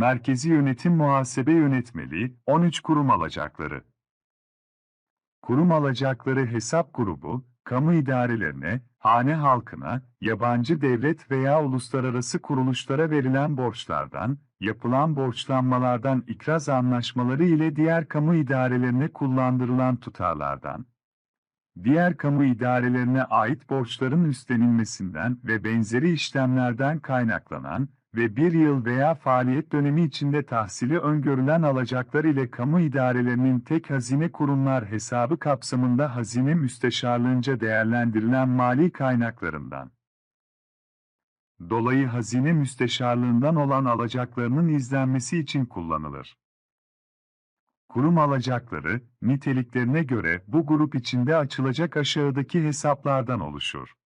Merkezi Yönetim Muhasebe Yönetmeliği, 13 kurum alacakları. Kurum alacakları hesap grubu, kamu idarelerine, hane halkına, yabancı devlet veya uluslararası kuruluşlara verilen borçlardan, yapılan borçlanmalardan ikraz anlaşmaları ile diğer kamu idarelerine kullandırılan tutarlardan, diğer kamu idarelerine ait borçların üstlenilmesinden ve benzeri işlemlerden kaynaklanan ve bir yıl veya faaliyet dönemi içinde tahsili öngörülen alacaklar ile kamu idarelerinin tek hazine kurumlar hesabı kapsamında hazine müsteşarlığınca değerlendirilen mali kaynaklarından dolayı hazine müsteşarlığından olan alacaklarının izlenmesi için kullanılır. Kurum alacakları, niteliklerine göre bu grup içinde açılacak aşağıdaki hesaplardan oluşur.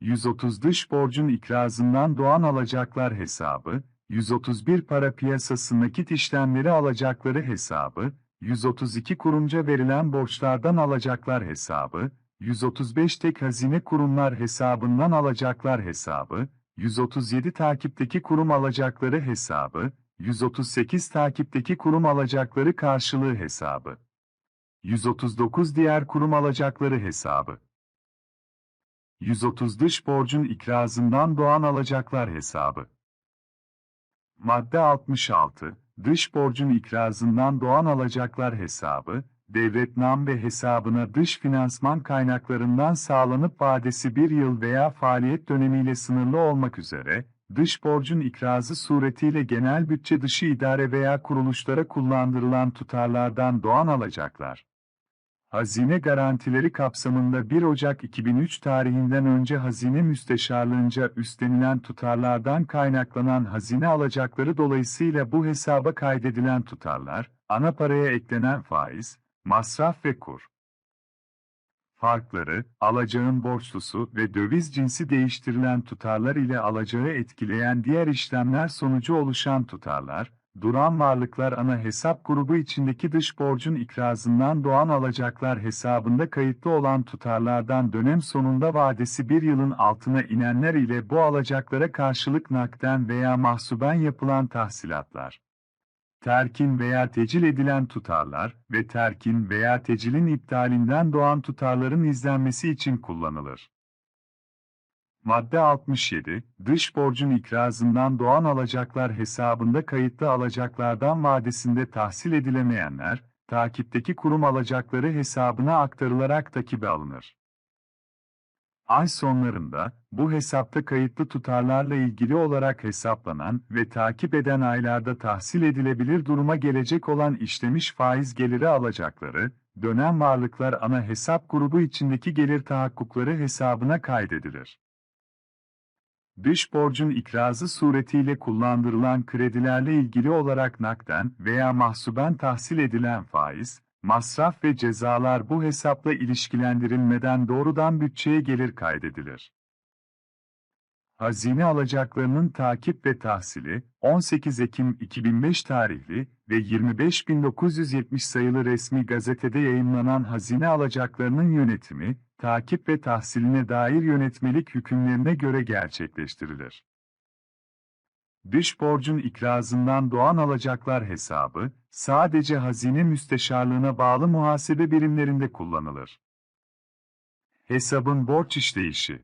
130 dış borcun ikrazından doğan alacaklar hesabı, 131 para piyasası nakit işlemleri alacakları hesabı, 132 kurumca verilen borçlardan alacaklar hesabı, 135 tek hazine kurumlar hesabından alacaklar hesabı, 137 takipteki kurum alacakları hesabı, 138 takipteki kurum alacakları karşılığı hesabı, 139 diğer kurum alacakları hesabı. 130 dış borcun ikrazından doğan alacaklar hesabı. Madde 66, dış borcun ikrazından doğan alacaklar hesabı, devlet nam ve hesabına dış finansman kaynaklarından sağlanıp vadesi bir yıl veya faaliyet dönemiyle sınırlı olmak üzere, dış borcun ikrazı suretiyle genel bütçe dışı idare veya kuruluşlara kullandırılan tutarlardan doğan alacaklar. Hazine garantileri kapsamında 1 Ocak 2003 tarihinden önce hazine müsteşarlığınca üstlenilen tutarlardan kaynaklanan hazine alacakları dolayısıyla bu hesaba kaydedilen tutarlar, ana paraya eklenen faiz, masraf ve kur farkları, alacağın borçlusu ve döviz cinsi değiştirilen tutarlar ile alacağı etkileyen diğer işlemler sonucu oluşan tutarlar, duran varlıklar ana hesap grubu içindeki dış borcun ikrazından doğan alacaklar hesabında kayıtlı olan tutarlardan dönem sonunda vadesi bir yılın altına inenler ile bu alacaklara karşılık nakden veya mahsuben yapılan tahsilatlar. Terkin veya tecil edilen tutarlar ve terkin veya tecilin iptalinden doğan tutarların izlenmesi için kullanılır. Madde 67, dış borcun ikrazından doğan alacaklar hesabında kayıtlı alacaklardan vadesinde tahsil edilemeyenler, takipteki kurum alacakları hesabına aktarılarak takibe alınır. Ay sonlarında, bu hesapta kayıtlı tutarlarla ilgili olarak hesaplanan ve takip eden aylarda tahsil edilebilir duruma gelecek olan işlemiş faiz geliri alacakları, dönem varlıklar ana hesap grubu içindeki gelir tahakkukları hesabına kaydedilir. Dış borcun ikrazı suretiyle kullandırılan kredilerle ilgili olarak nakden veya mahsuben tahsil edilen faiz, masraf ve cezalar bu hesapla ilişkilendirilmeden doğrudan bütçeye gelir kaydedilir. Hazine alacaklarının takip ve tahsili, 18 Ekim 2005 tarihli ve 25.970 sayılı resmi gazetede yayınlanan hazine alacaklarının yönetimi, takip ve tahsiline dair yönetmelik hükümlerine göre gerçekleştirilir. Dış borcun ikrazından doğan alacaklar hesabı, sadece hazine müsteşarlığına bağlı muhasebe birimlerinde kullanılır. Hesabın borç işleyişi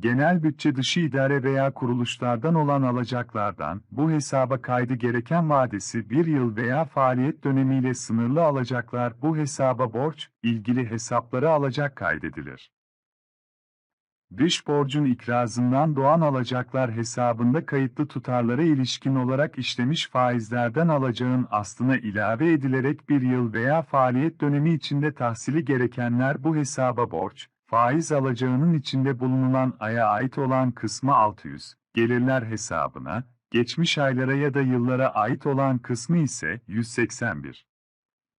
Genel bütçe dışı idare veya kuruluşlardan olan alacaklardan, bu hesaba kaydı gereken vadesi bir yıl veya faaliyet dönemiyle sınırlı alacaklar bu hesaba borç, ilgili hesapları alacak kaydedilir. Dış borcun ikrazından doğan alacaklar hesabında kayıtlı tutarlara ilişkin olarak işlemiş faizlerden alacağın aslına ilave edilerek bir yıl veya faaliyet dönemi içinde tahsili gerekenler bu hesaba borç, faiz alacağının içinde bulunulan aya ait olan kısmı 600, gelirler hesabına, geçmiş aylara ya da yıllara ait olan kısmı ise 181.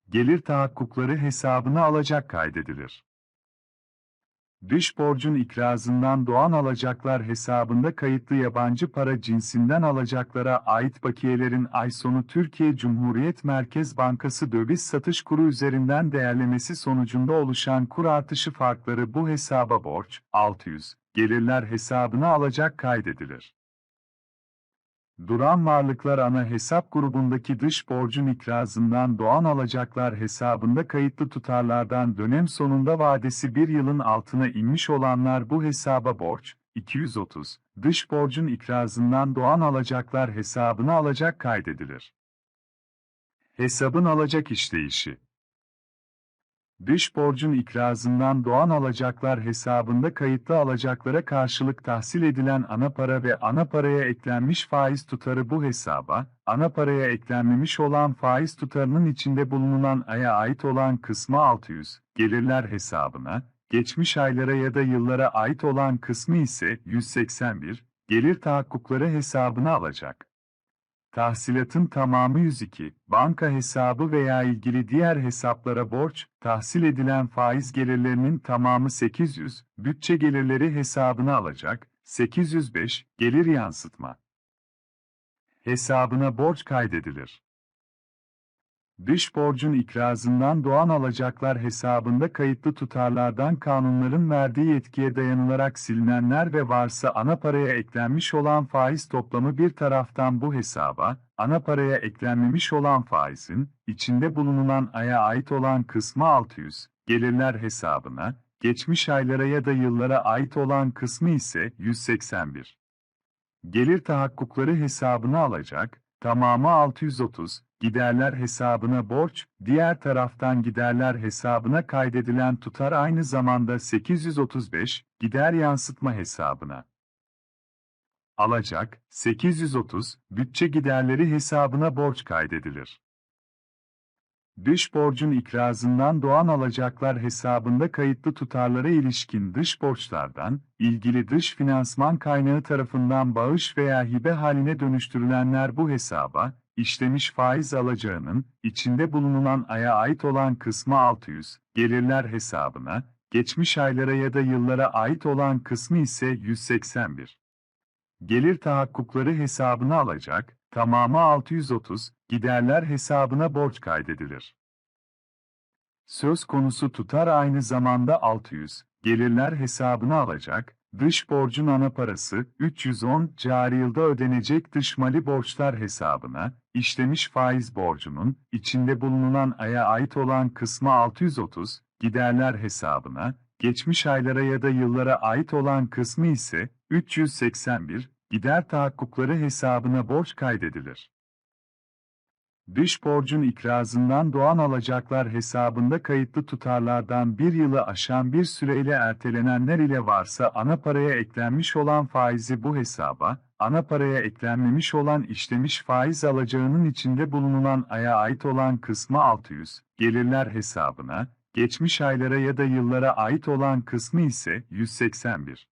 Gelir tahakkukları hesabına alacak kaydedilir. Dış borcun ikrazından doğan alacaklar hesabında kayıtlı yabancı para cinsinden alacaklara ait bakiyelerin ay sonu Türkiye Cumhuriyet Merkez Bankası döviz satış kuru üzerinden değerlemesi sonucunda oluşan kur artışı farkları bu hesaba borç, 600, gelirler hesabına alacak kaydedilir. Duran varlıklar ana hesap grubundaki dış borcun ikrazından doğan alacaklar hesabında kayıtlı tutarlardan dönem sonunda vadesi bir yılın altına inmiş olanlar bu hesaba borç, 230, dış borcun ikrazından doğan alacaklar hesabına alacak kaydedilir. Hesabın alacak işleyişi Dış borcun ikrazından doğan alacaklar hesabında kayıtlı alacaklara karşılık tahsil edilen ana para ve ana paraya eklenmiş faiz tutarı bu hesaba, ana paraya eklenmemiş olan faiz tutarının içinde bulunan aya ait olan kısmı 600, gelirler hesabına, geçmiş aylara ya da yıllara ait olan kısmı ise 181, gelir tahakkukları hesabına alacak. Tahsilatın tamamı 102, banka hesabı veya ilgili diğer hesaplara borç, tahsil edilen faiz gelirlerinin tamamı 800, bütçe gelirleri hesabına alacak, 805, gelir yansıtma. Hesabına borç kaydedilir. Dış borcun ikrazından doğan alacaklar hesabında kayıtlı tutarlardan kanunların verdiği yetkiye dayanılarak silinenler ve varsa ana paraya eklenmiş olan faiz toplamı bir taraftan bu hesaba, ana paraya eklenmemiş olan faizin, içinde bulunulan aya ait olan kısmı 600, gelirler hesabına, geçmiş aylara ya da yıllara ait olan kısmı ise 181. Gelir tahakkukları hesabına alacak, tamamı 630, giderler hesabına borç, diğer taraftan giderler hesabına kaydedilen tutar aynı zamanda 835, gider yansıtma hesabına. Alacak, 830, bütçe giderleri hesabına borç kaydedilir. Dış borcun ikrazından doğan alacaklar hesabında kayıtlı tutarlara ilişkin dış borçlardan, ilgili dış finansman kaynağı tarafından bağış veya hibe haline dönüştürülenler bu hesaba, işlemiş faiz alacağının, içinde bulunan aya ait olan kısmı 600, gelirler hesabına, geçmiş aylara ya da yıllara ait olan kısmı ise 181. Gelir tahakkukları hesabına alacak, tamamı 630, giderler hesabına borç kaydedilir. Söz konusu tutar aynı zamanda 600, gelirler hesabına alacak, dış borcun ana parası 310 cari yılda ödenecek dış mali borçlar hesabına, işlemiş faiz borcunun, içinde bulunan aya ait olan kısmı 630, giderler hesabına, geçmiş aylara ya da yıllara ait olan kısmı ise 381, gider tahakkukları hesabına borç kaydedilir. Dış borcun ikrazından doğan alacaklar hesabında kayıtlı tutarlardan bir yılı aşan bir süreyle ertelenenler ile varsa ana paraya eklenmiş olan faizi bu hesaba, ana paraya eklenmemiş olan işlemiş faiz alacağının içinde bulunan aya ait olan kısmı 600, gelirler hesabına, geçmiş aylara ya da yıllara ait olan kısmı ise 181.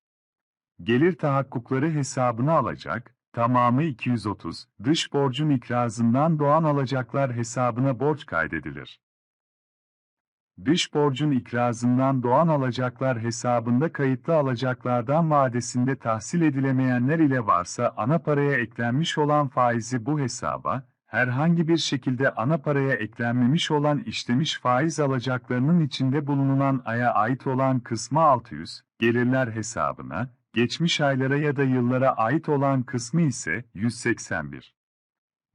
Gelir tahakkukları hesabına alacak, tamamı 230, dış borcun ikrazından doğan alacaklar hesabına borç kaydedilir. Dış borcun ikrazından doğan alacaklar hesabında kayıtlı alacaklardan vadesinde tahsil edilemeyenler ile varsa ana paraya eklenmiş olan faizi bu hesaba, herhangi bir şekilde ana paraya eklenmemiş olan işlemiş faiz alacaklarının içinde bulunan aya ait olan kısmı 600, gelirler hesabına, geçmiş aylara ya da yıllara ait olan kısmı ise 181.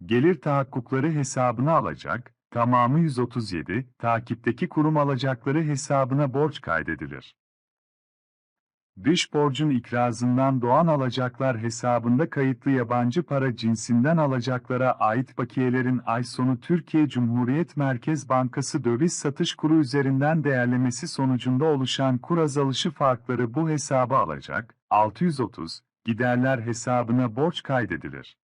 Gelir tahakkukları hesabına alacak, tamamı 137, takipteki kurum alacakları hesabına borç kaydedilir. Dış borcun ikrazından doğan alacaklar hesabında kayıtlı yabancı para cinsinden alacaklara ait bakiyelerin ay sonu Türkiye Cumhuriyet Merkez Bankası döviz satış kuru üzerinden değerlemesi sonucunda oluşan kur azalışı farkları bu hesaba alacak, 630, giderler hesabına borç kaydedilir.